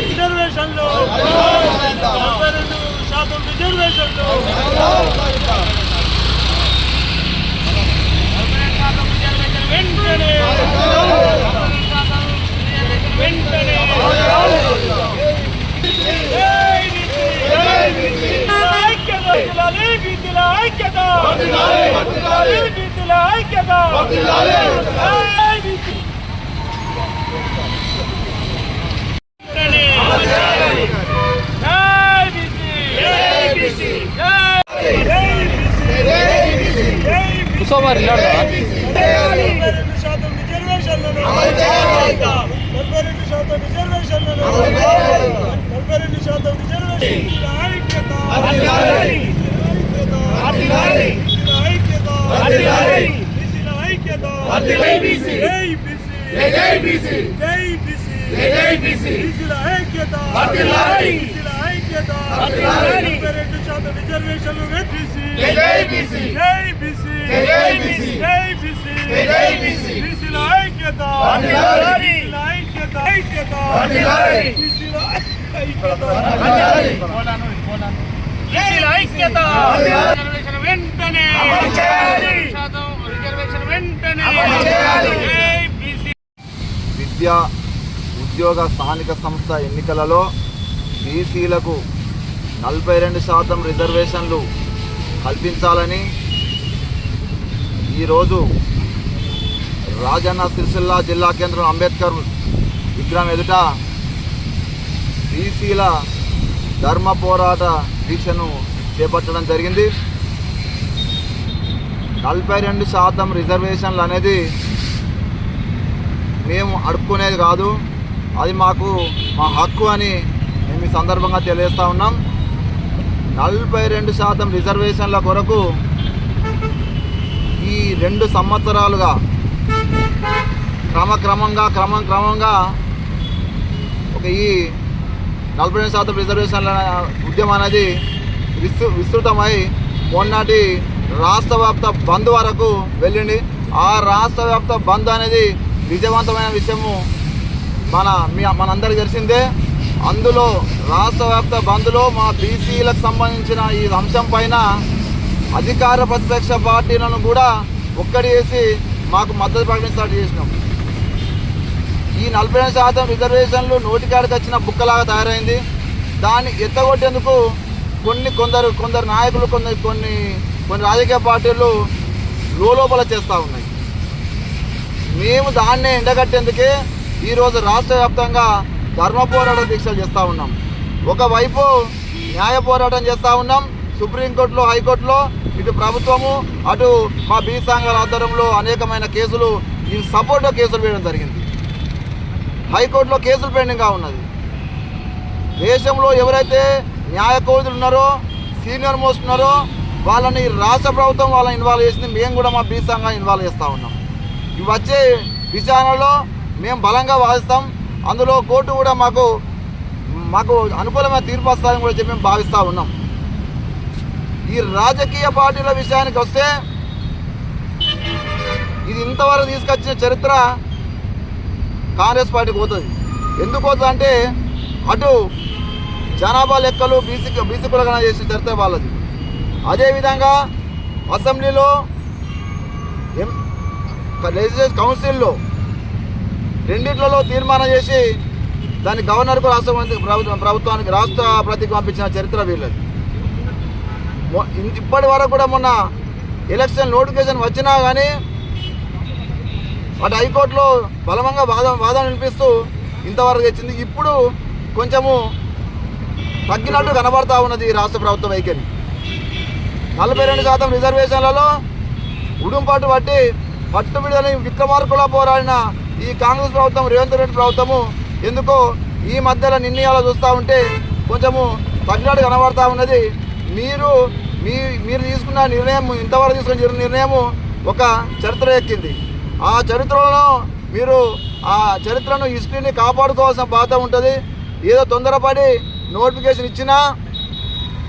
రిజర్వేషన్లు శాతం రిజర్వేషన్లు వెంటనే వెంటనే ఐక్యత ఐక్యత ఐక్యత జై బీసీ వెంటనే జై బీసీ జై బీసీ జై రిజర్వేషన్లు వెట్టిసి జై బీసీ జై బీసీ జై బీసీ జై బీసీ జై బీసీ బీసీల ఐక్యత బీసీల ఐక్యత ఐక్యత బీసీల ఐక్యత బీసీల ఐక్యత రిజర్వేషన్ వెంటనే! శాతం రిజర్వేషన్ వెంటనే! జై బీసీ విద్య ఉద్యోగ స్థానిక సంస్థ ఎన్నికలలో బీసీలకు నలభై రెండు శాతం రిజర్వేషన్లు కల్పించాలని ఈరోజు రాజన్న సిరిసిల్ల జిల్లా కేంద్రం అంబేద్కర్ విగ్రహం ఎదుట బీసీల ధర్మ పోరాట దీక్షను చేపట్టడం జరిగింది. నలభై రెండు శాతం రిజర్వేషన్లు అనేది మేము అడుక్కునేది కాదు. అది మాకు మా హక్కు అని మేము ఈ సందర్భంగా తెలియజేస్తా ఉన్నాం. నలభై రెండు శాతం రిజర్వేషన్ల కొరకు ఈ రెండు సంవత్సరాలుగా క్రమక్రమంగా క్రమం క్రమంగా ఒక ఈ నలభై రెండు శాతం రిజర్వేషన్ల ఉద్యమం అనేది విస్తృ విస్తృతమై మొన్నటి రాష్ట్ర వ్యాప్త బంద్ వరకు వెళ్ళింది. ఆ రాష్ట్ర వ్యాప్త బంద్ అనేది విజయవంతమైన విషయము మన మీ మనందరికీ తెలిసిందే. అందులో రాష్ట్ర వ్యాప్త బంద్లో మా బీసీలకు సంబంధించిన ఈ అంశం పైన అధికార ప్రతిపక్ష పార్టీలను కూడా ఒక్కడి వేసి మాకు మద్దతు ప్రకటన స్టార్ట్ చేసినాం. ఈ నలభై శాతం రిజర్వేషన్లు నోటికాడికి వచ్చిన బుక్కలాగా తయారైంది. దాన్ని ఎత్తగొట్టేందుకు కొన్ని కొందరు కొందరు నాయకులు కొందరు కొన్ని కొన్ని రాజకీయ పార్టీలు లోపల చేస్తూ ఉన్నాయి. మేము దాన్నే ఎండగట్టేందుకే ఈరోజు రాష్ట్ర వ్యాప్తంగా ధర్మ పోరాట దీక్షలు చేస్తూ ఉన్నాం. ఒకవైపు న్యాయ పోరాటం చేస్తూ ఉన్నాం సుప్రీంకోర్టులో హైకోర్టులో ఇటు ప్రభుత్వము అటు మా బీ సంఘాల ఆధ్వర్యంలో అనేకమైన కేసులు ఈ సపోర్ట్లో కేసులు వేయడం జరిగింది. హైకోర్టులో కేసులు పెండింగ్గా ఉన్నది. దేశంలో ఎవరైతే న్యాయ కోవిదులు ఉన్నారో సీనియర్ మోస్ట్ ఉన్నారో వాళ్ళని రాష్ట్ర ప్రభుత్వం వాళ్ళని ఇన్వాల్వ్ చేసింది. మేము కూడా మా బీ సంఘం ఇన్వాల్వ్ చేస్తూ ఉన్నాం. ఇవి వచ్చే విచారణలో మేము బలంగా వాదిస్తాం. అందులో కోర్టు కూడా మాకు మాకు అనుకూలమైన తీర్పు వస్తారని కూడా చెప్పి మేము భావిస్తూ ఉన్నాం. ఈ రాజకీయ పార్టీల విషయానికి వస్తే ఇది ఇంతవరకు తీసుకొచ్చిన చరిత్ర కాంగ్రెస్ పార్టీకి పోతుంది. ఎందుకు పోతుంది అంటే అటు జనాభా లెక్కలు బీసీ బీసీ కులగణ చేసిన చరిత్ర వాళ్ళది. అదేవిధంగా అసెంబ్లీలో ఎం లెజిస్లేటివ్ కౌన్సిల్లో రెండిట్లలో తీర్మానం చేసి దాన్ని గవర్నర్కు రాష్ట్ర ప్రభుత్వం ప్రభుత్వానికి రాష్ట్ర ప్రతికి పంపించిన చరిత్ర వీళ్ళది. ఇప్పటి వరకు కూడా మొన్న ఎలక్షన్ నోటిఫికేషన్ వచ్చినా కానీ అటు హైకోర్టులో బలమంగా వాదం వాదన వినిపిస్తూ ఇంతవరకు తెచ్చింది. ఇప్పుడు కొంచెము తగ్గినట్టు కనబడతా ఉన్నది రాష్ట్ర ప్రభుత్వ వైఖరి నలభై రెండు శాతం రిజర్వేషన్లలో ఉడుంపాటు పట్టి పట్టు విడుదలని విక్రమార్కులా పోరాడిన ఈ కాంగ్రెస్ ప్రభుత్వం రేవంత్ రెడ్డి ప్రభుత్వము ఎందుకో ఈ మధ్యలో నిర్ణయాలు చూస్తూ ఉంటే కొంచెము తగ్గినట్టు కనబడతా ఉన్నది. మీరు మీ మీరు తీసుకున్న నిర్ణయం ఇంతవరకు తీసుకున్న నిర్ణయం ఒక చరిత్ర ఎక్కింది. ఆ చరిత్రలో మీరు ఆ చరిత్రను హిస్టరీని కాపాడుకోవాల్సిన బాధ ఉంటుంది. ఏదో తొందరపడి నోటిఫికేషన్ ఇచ్చినా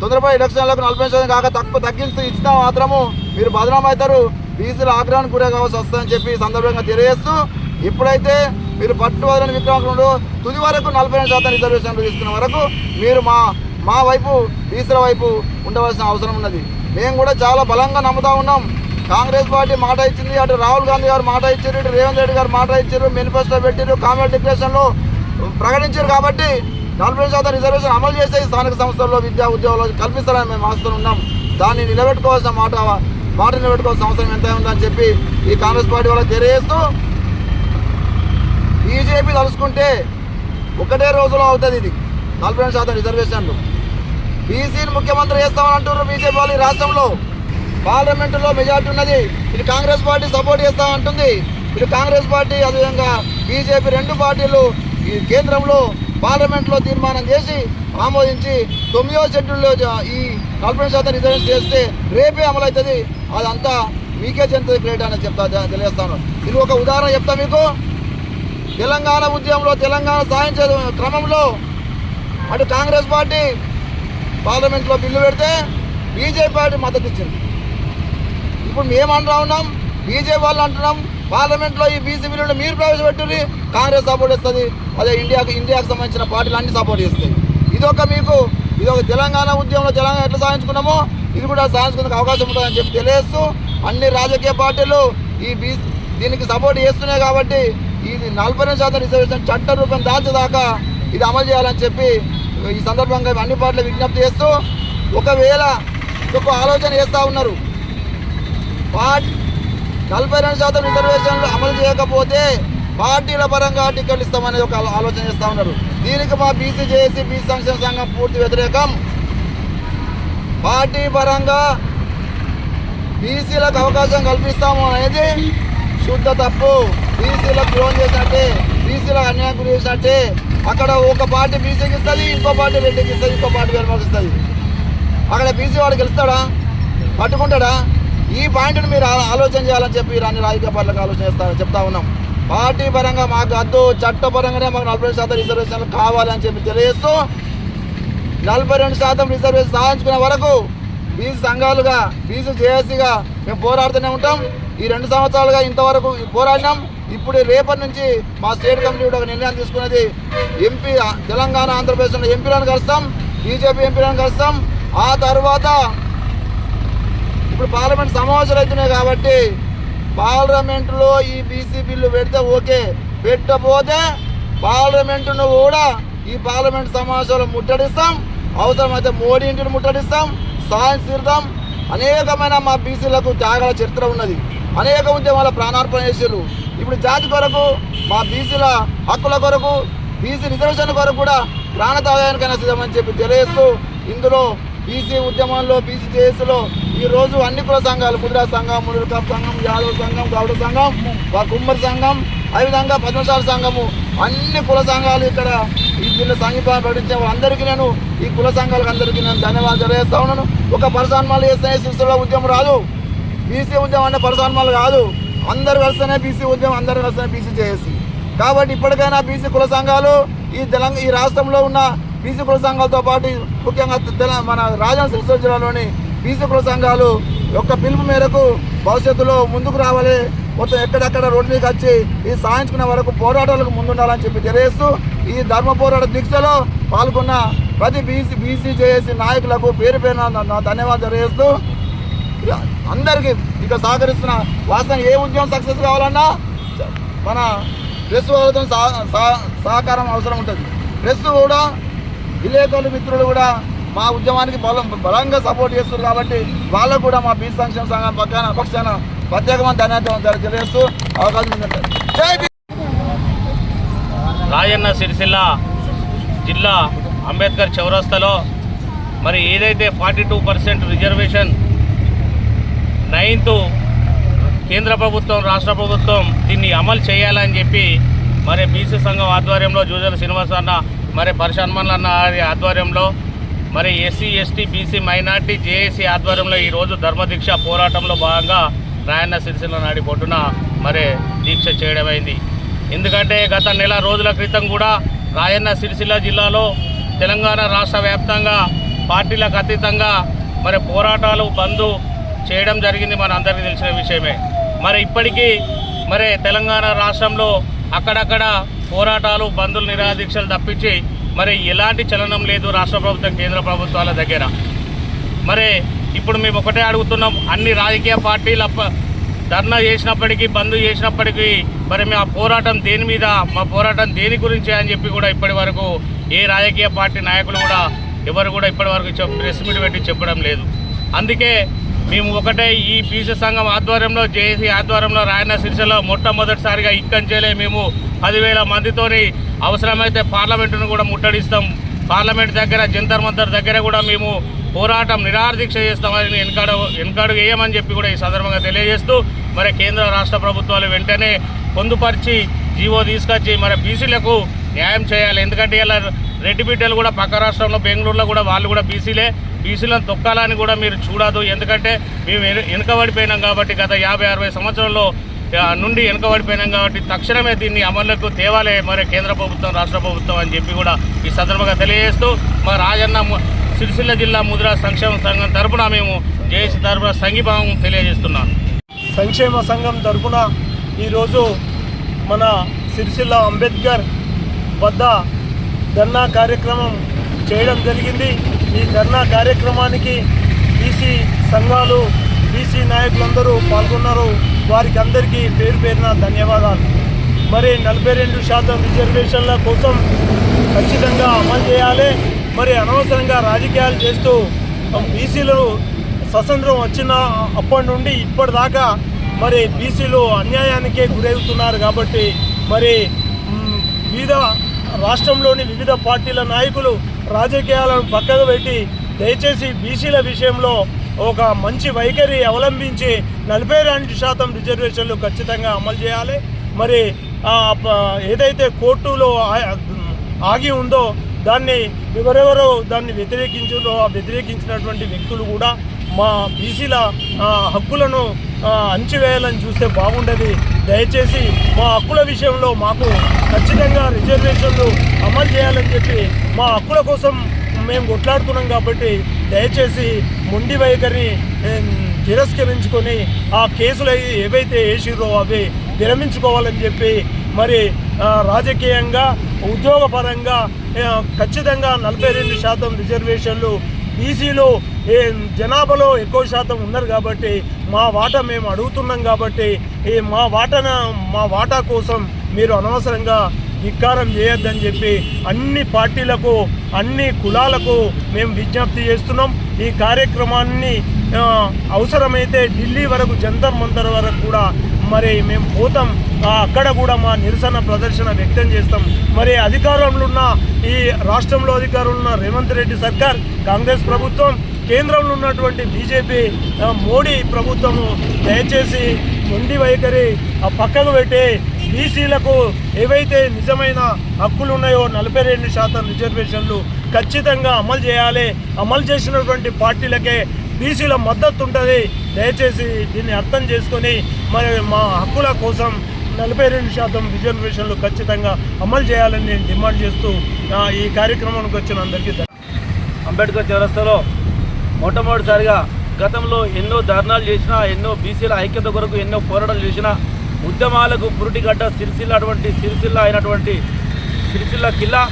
తొందరపడి ఎలక్షన్లకు నలభై శాతం కాక తక్కువ తగ్గిస్తూ ఇచ్చినా మాత్రము మీరు బదనాం అవుతారు బీసీల ఆగ్రహానికి గురే కావాల్సి వస్తుందని చెప్పి సందర్భంగా తెలియజేస్తూ ఇప్పుడైతే మీరు పట్టు వదలని విక్రమకుడు తుది వరకు నలభై రెండు శాతం రిజర్వేషన్లు తీసుకున్న వరకు మీరు మా మా వైపు బీసీల వైపు ఉండవలసిన అవసరం ఉన్నది. మేము కూడా చాలా బలంగా నమ్ముతా ఉన్నాం. కాంగ్రెస్ పార్టీ మాట ఇచ్చింది అటు రాహుల్ గాంధీ గారు మాట ఇచ్చారు ఇటు రేవంత్ రెడ్డి గారు మాట ఇచ్చారు మేనిఫెస్టో పెట్టారు కామెడీ డిక్లరేషన్లో ప్రకటించారు కాబట్టి నలభై శాతం రిజర్వేషన్ అమలు చేసే స్థానిక సంస్థల్లో విద్యా ఉద్యోగాలు కల్పిస్తారని మేము ఆశతో ఉన్నాం. దాన్ని నిలబెట్టుకోవాల్సిన మాట మాట నిలబెట్టుకోవాల్సిన అవసరం ఎంత ఉందని చెప్పి ఈ కాంగ్రెస్ పార్టీ వాళ్ళకి తెలియజేస్తూ బీజేపీ తలుసుకుంటే ఒకటే రోజులో అవుతుంది ఇది. నలభై రెండు శాతం రిజర్వేషన్లు. బీసీని ముఖ్యమంత్రి చేస్తామని అంటున్నారు బీజేపీ వాళ్ళు ఈ రాష్ట్రంలో. పార్లమెంటులో మెజార్టీ ఉన్నది. ఇది కాంగ్రెస్ పార్టీ సపోర్ట్ చేస్తామంటుంది ఇది కాంగ్రెస్ పార్టీ అదేవిధంగా బీజేపీ రెండు పార్టీలు ఈ కేంద్రంలో పార్లమెంట్లో తీర్మానం చేసి ఆమోదించి తొమ్మిదో షెడ్యూల్లో ఈ నలభై శాతం రిజర్వేషన్ చేస్తే రేపే అమలవుతుంది. అదంతా మీకే చెందుతుంది క్రెడిట్ అని చెప్తా తెలియస్తాను ఇది ఒక ఉదాహరణ చెప్తా మీకు. తెలంగాణ ఉద్యమంలో తెలంగాణ సాధించే క్రమంలో అటు కాంగ్రెస్ పార్టీ పార్లమెంట్లో బిల్లు పెడితే బీజేపీ పార్టీ మద్దతు ఇచ్చింది. ఇప్పుడు మేము ఉన్నాం బీజేపీ వాళ్ళు అంటున్నాం పార్లమెంట్లో ఈ బీసీ బిల్లును మీరు ప్రవేశపెట్టి కాంగ్రెస్ సపోర్ట్ ఇస్తుంది అదే ఇండియాకి ఇండియాకి సంబంధించిన పార్టీలు అన్ని సపోర్ట్ చేస్తాయి. ఇదొక మీకు ఇదొక తెలంగాణ ఉద్యమంలో తెలంగాణ ఎట్లా సాధించుకున్నామో ఇది కూడా సాధించుకునే అవకాశం ఉంటుందని చెప్పి తెలియస్తూ అన్ని రాజకీయ పార్టీలు ఈ బీ దీనికి సపోర్ట్ చేస్తున్నాయి కాబట్టి ఇది నలభై శాతం రిజర్వేషన్ చట్ట రూపం దాల్చేదాకా ఇది అమలు చేయాలని చెప్పి ఈ సందర్భంగా అన్ని పార్టీలు విజ్ఞప్తి చేస్తూ ఒకవేళ ఇంకొక ఆలోచన చేస్తూ ఉన్నారు. పార్టీ నలభై రెండు శాతం రిజర్వేషన్లు అమలు చేయకపోతే పార్టీల పరంగా టికెట్లు ఇస్తామనేది ఒక ఆలోచన చేస్తూ ఉన్నారు. దీనికి మా బీసీ జేఏసీ బీసీ సంక్షేమ సంఘం పూర్తి వ్యతిరేకం. పార్టీ పరంగా బీసీలకు అవకాశం కల్పిస్తాము అనేది శుద్ధ తప్పు. బీసీలకు ద్రోహం చేసినట్టే బీసీలకు అన్యాయం గురి చేసినట్టే. అక్కడ ఒక పార్టీ బీసీకి ఇస్తుంది ఇంకో పార్టీ రెడ్డికి ఇస్తుంది ఇంకో పార్టీ వెనుమకి ఇస్తుంది. అక్కడ బీసీ వాడు గెలుస్తాడా? పట్టుకుంటాడా? ఈ పాయింట్ని మీరు ఆలోచన చేయాలని చెప్పి అన్ని రాజకీయ పార్టీలకు ఆలోచన చేస్తా చెప్తా ఉన్నాం. పార్టీ పరంగా మాకు అద్దు చట్టపరంగానే మాకు నలభై శాతం రిజర్వేషన్లు కావాలని చెప్పి తెలియజేస్తూ నలభై రెండు శాతం రిజర్వేషన్ సాధించుకునే వరకు బీసీ సంఘాలుగా బీసీ జేఏసీగా మేము పోరాడుతూనే ఉంటాం. ఈ రెండు సంవత్సరాలుగా ఇంతవరకు పోరాడినాం. ఇప్పుడు రేపటి నుంచి మా స్టేట్ కమిటీ కూడా ఒక నిర్ణయం తీసుకున్నది. ఎంపీ తెలంగాణ ఆంధ్రప్రదేశ్లో ఎంపీలను కలుస్తాం బీజేపీ ఎంపీలను కలుస్తాం. ఆ తర్వాత ఇప్పుడు పార్లమెంట్ సమావేశాలు అవుతున్నాయి కాబట్టి పార్లమెంటులో ఈ బీసీ బిల్లు పెడితే ఓకే. పెట్టపోతే పార్లమెంటును కూడా ఈ పార్లమెంట్ సమావేశాలు ముట్టడిస్తాం. అవసరమైతే మోడీ ఇంటిని ముట్టడిస్తాం. సాయం తీరుతాం. అనేకమైన మా బీసీలకు త్యాగాల చరిత్ర ఉన్నది. అనేక ఉద్యమాల ప్రాణార్పణ చేసారు ఇప్పుడు జాతి కొరకు మా బీసీల హక్కుల కొరకు బీసీ రిజర్వేషన్ కొరకు కూడా ప్రాణ త్యాగానికైనా సిద్ధమని చెప్పి తెలియజేస్తూ ఇందులో బీసీ ఉద్యమంలో బీసీ జేఏసీలో ఈ రోజు అన్ని కుల సంఘాలు ముద్రా సంఘం మునుల సంఘం యాదవ్ సంఘం గౌడ సంఘం వా కుమ్మరి సంఘం అదేవిధంగా పద్మశాల సంఘము అన్ని కుల సంఘాలు ఇక్కడ ఈ జిల్లా సంఘీభావం ప్రకటించే వాళ్ళందరికీ నేను ఈ కుల సంఘాలకు అందరికీ నేను ధన్యవాదాలు తెలియజేస్తా ఉన్నాను. ఒక పరసాన్మాలు చేస్తే శిశుల ఉద్యమం రాదు. బీసీ ఉద్యమం అంటే పరసాన్మాలు కాదు. అందరు కలిస్తేనే బీసీ ఉద్యమం అందరు కలిస్తేనే బీసీ చేసి కాబట్టి ఇప్పటికైనా బీసీ కుల సంఘాలు ఈ తెలంగాణ ఈ రాష్ట్రంలో ఉన్న బీసీ కుల సంఘాలతో పాటు ముఖ్యంగా మన రాజన్న సిరిసిల్ల జిల్లాలోని బీసీ కుల సంఘాలు యొక్క పిలుపు మేరకు భవిష్యత్తులో ముందుకు రావాలి. మొత్తం ఎక్కడెక్కడ రోడ్డు మీద వచ్చి ఈ సాధించుకునే వరకు పోరాటాలకు ముందుండాలని చెప్పి తెలియజేస్తూ ఈ ధర్మ పోరాట దీక్షలో పాల్గొన్న ప్రతి బీసీ బీసీ జేఏసీ నాయకులకు పేరు పేరున ధన్యవాదాలు తెలియజేస్తూ అందరికీ ఇక సహకరిస్తున్న వాస్తవం ఏ ఉద్యమం సక్సెస్ కావాలన్నా మన ప్రెస్ వాళ్ళతో సహకారం అవసరం ఉంటుంది. ప్రెస్ కూడా విలేకరులు మిత్రులు కూడా మా ఉద్యమానికి బలం బలంగా సపోర్ట్ చేస్తారు కాబట్టి వాళ్ళకు కూడా మా బీసీ సంక్షేమ సంఘం పక్కన పక్షాన ప్రత్యేకమైన ధన్యవాదాలు తెలియజేస్తూ అవకాశం రాజన్న సిరిసిల్ల జిల్లా అంబేద్కర్ చౌరస్తాలో మరి ఏదైతే forty two percent reservation ninth కేంద్ర ప్రభుత్వం రాష్ట్ర ప్రభుత్వం దీన్ని అమలు చేయాలని చెప్పి మరి బీసీ సంఘం ఆధ్వర్యంలో జూజల శ్రీనివాస్ అన్న మరి పరిశాన్మన్ అన్న ఆధ్వర్యంలో మరి SC ST BC minority JAC ఆధ్వర్యంలో ఈరోజు ధర్మదీక్ష పోరాటంలో భాగంగా రాయన్న సిరిసిల్ల నాడి పొట్టున మరి దీక్ష చేయడమైంది. ఎందుకంటే గత నెల రోజుల క్రితం కూడా రాయన్న సిరిసిల్ల జిల్లాలో తెలంగాణ రాష్ట్ర వ్యాప్తంగా పార్టీలకు అతీతంగా మరి పోరాటాలు బంద్ చేయడం జరిగింది మన అందరికీ తెలిసిన విషయమే. మరి ఇప్పటికీ మరి తెలంగాణ రాష్ట్రంలో అక్కడక్కడ పోరాటాలు బంధులు నిరాదీక్షలు తప్పించి మరి ఎలాంటి చలనం లేదు రాష్ట్ర ప్రభుత్వం కేంద్ర ప్రభుత్వాల దగ్గర. మరి ఇప్పుడు మేము ఒకటే అడుగుతున్నాం అన్ని రాజకీయ పార్టీల ధర్నా చేసినప్పటికీ బంద్ చేసినప్పటికీ మరి మా పోరాటం దేని మీద మా పోరాటం దేని గురించి అని చెప్పి కూడా ఇప్పటి వరకు ఏ రాజకీయ పార్టీ నాయకులు కూడా ఎవరు కూడా ఇప్పటి వరకు చెప్ ప్రెస్ మీట్ పెట్టి చెప్పడం లేదు. అందుకే మేము ఒకటే ఈ పీసీ సంఘం ఆధ్వర్యంలో జేఏసీ ఆధ్వర్యంలో రాయన సిరిసిలో మొట్టమొదటిసారిగా ఇక్కంచేలే మేము పదివేల మందితోని అవసరమైతే పార్లమెంటును కూడా ముట్టడిస్తాం. పార్లమెంట్ దగ్గర జంతర్ మంతర్ దగ్గర కూడా మేము పోరాటం నిరాదీక్ష చేస్తామని వెనకాడ వెనకాడు వేయమని చెప్పి కూడా ఈ సందర్భంగా తెలియజేస్తూ మరి కేంద్ర రాష్ట్ర ప్రభుత్వాలు వెంటనే పొందుపరిచి జీవో తీసుకొచ్చి మరి బీసీలకు న్యాయం చేయాలి. ఎందుకంటే ఇలా రెడ్డి బిడ్డలు కూడా పక్క రాష్ట్రంలో బెంగళూరులో కూడా వాళ్ళు కూడా బీసీలే. బీసీలను తొక్కాలని కూడా మీరు చూడదు. ఎందుకంటే మేము వెనుక వెనుకబడిపోయినాం కాబట్టి గత యాభై అరవై సంవత్సరంలో నుండి వెనుకబడిపోయినాం కాబట్టి తక్షణమే దీన్ని అమలుకు తేవాలే మరి కేంద్ర ప్రభుత్వం రాష్ట్ర ప్రభుత్వం అని చెప్పి కూడా ఈ సందర్భంగా తెలియజేస్తూ మా రాజన్న సిరిసిల్ల జిల్లా ముద్రా సంక్షేమ సంఘం తరపున మేము జేఏసీ తరపున సంఘీభావం తెలియజేస్తున్నాను. సంక్షేమ సంఘం తరపున ఈరోజు మన సిరిసిల్ల అంబేద్కర్ వద్ద ధర్నా కార్యక్రమం చేయడం జరిగింది. ఈ ధర్నా కార్యక్రమానికి బీసీ సంఘాలు బీసీ నాయకులందరూ పాల్గొన్నారు. వారికి అందరికీ పేరు పేరున ధన్యవాదాలు. మరి నలభై రెండు శాతం రిజర్వేషన్ల కోసం ఖచ్చితంగా అమలు చేయాలి. మరి అనవసరంగా రాజకీయాలు చేస్తూ బీసీలు స్వతంత్రం వచ్చిన అప్పటి నుండి ఇప్పటిదాకా మరి బీసీలు అన్యాయానికే గురవుతున్నారు కాబట్టి మరి వివిధ రాష్ట్రంలోని వివిధ పార్టీల నాయకులు రాజకీయాలను పక్కకు పెట్టి దయచేసి బీసీల విషయంలో ఒక మంచి వైఖరి అవలంబించి నలభై రెండు శాతం రిజర్వేషన్లు ఖచ్చితంగా అమలు చేయాలి. మరి ఏదైతే కోర్టులో ఆగి ఉందో దాన్ని ఎవరెవరో దాన్ని వ్యతిరేకించారో ఆ వ్యతిరేకించినటువంటి వ్యక్తులు కూడా మా బీసీల హక్కులను అంచివేయాలని చూస్తే బాగుండేది. దయచేసి మా హక్కుల విషయంలో మాకు ఖచ్చితంగా రిజర్వేషన్లు అమలు చేయాలని చెప్పి మా హక్కుల కోసం మేము కొట్లాడుతున్నాం కాబట్టి దయచేసి మొండి వైఖరిని తిరస్కరించుకొని ఆ కేసులు ఏవైతే వేసిర్రో అవి విరమించుకోవాలని చెప్పి మరి రాజకీయంగా ఉద్యోగపరంగా ఖచ్చితంగా నలభై రెండు శాతం రిజర్వేషన్లు బీసీలు ఏ జనాభాలో ఎక్కువ శాతం ఉన్నారు కాబట్టి మా వాటా మేము అడుగుతున్నాం కాబట్టి ఈ మా వాటన మా వాటా కోసం మీరు అనవసరంగా ధిక్కారం చేయొద్దని చెప్పి అన్ని పార్టీలకు అన్ని కులాలకు మేము విజ్ఞప్తి చేస్తున్నాం. ఈ కార్యక్రమాన్ని అవసరమైతే ఢిల్లీ వరకు జంతర్ మంతర్ వరకు కూడా మరి మేము పోతాం. అక్కడ కూడా మా నిరసన ప్రదర్శన వ్యక్తం చేస్తాం. మరి అధికారంలో ఉన్న ఈ రాష్ట్రంలో అధికారంలో ఉన్న రేవంత్ రెడ్డి సర్కార్ కాంగ్రెస్ ప్రభుత్వం కేంద్రంలో ఉన్నటువంటి బీజేపీ మోడీ ప్రభుత్వము దయచేసి మొండి వైఖరి ఆ పక్కకు పెట్టి బీసీలకు ఏవైతే నిజమైన హక్కులు ఉన్నాయో నలభై రెండు శాతం రిజర్వేషన్లు ఖచ్చితంగా అమలు చేయాలి. అమలు చేసినటువంటి పార్టీలకే బీసీల మద్దతు ఉంటుంది. దయచేసి దీన్ని అర్థం చేసుకొని మరి మా హక్కుల కోసం నలభై రెండు శాతం రిజర్వేషన్లు ఖచ్చితంగా అమలు చేయాలని నేను డిమాండ్ చేస్తూ ఈ కార్యక్రమానికి వచ్చిన అందరికీ అంబేద్కర్ చౌరస్తాలో మొట్టమొదటిసారిగా గతంలో ఎన్నో ధర్నాలు చేసినా ఎన్నో బీసీల ఐక్యత కొరకు ఎన్నో పోరాటాలు చేసినా ఉద్యమాలకు పురుటిగడ్డ సిరిసిల్ల అటువంటి సిరిసిల్ల అయినటువంటి సిరిసిల్ల కిల్లా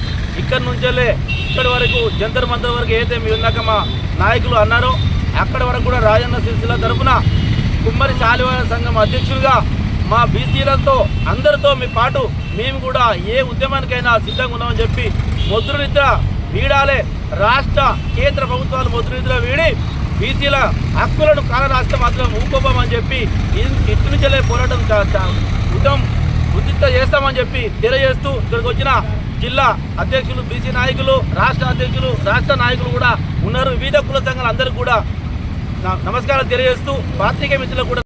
ఇక్కడి నుంచెల్లే ఇక్కడి వరకు జంతర్ మంతర్ వరకు ఏదైతే మీ ఉందాక మా నాయకులు అన్నారో అక్కడి వరకు కూడా రాజన్న సిరిసిల్ల తరఫున కుమ్మరి శాలివాన సంఘం అధ్యక్షులుగా మా బీసీలతో అందరితో మీ పాటు మేము కూడా ఏ ఉద్యమానికైనా సిద్ధంగా ఉన్నామని చెప్పి ముద్రనిద్ర వీడాలే. రాష్ట్ర కేంద్ర ప్రభుత్వాలు ముద్రనిద్ర వీడి బీసీల హక్కులను కాల రాష్ట్రం మాత్రం ఊకోపోమని చెప్పి ఇటు నుంచెలే పోరాటం ఉద్యమం ఉద్రిక్త చేస్తామని చెప్పి తెలియజేస్తూ ఇక్కడికి వచ్చిన జిల్లా అధ్యక్షులు బీసీ నాయకులు రాష్ట్ర అధ్యక్షులు రాష్ట్ర నాయకులు కూడా ఉన్నారు. వివిధ కుల సంఘాలు అందరికీ కూడా నమస్కారం తెలియజేస్తూ పాత్రికేయ మిత్రులకు కూడా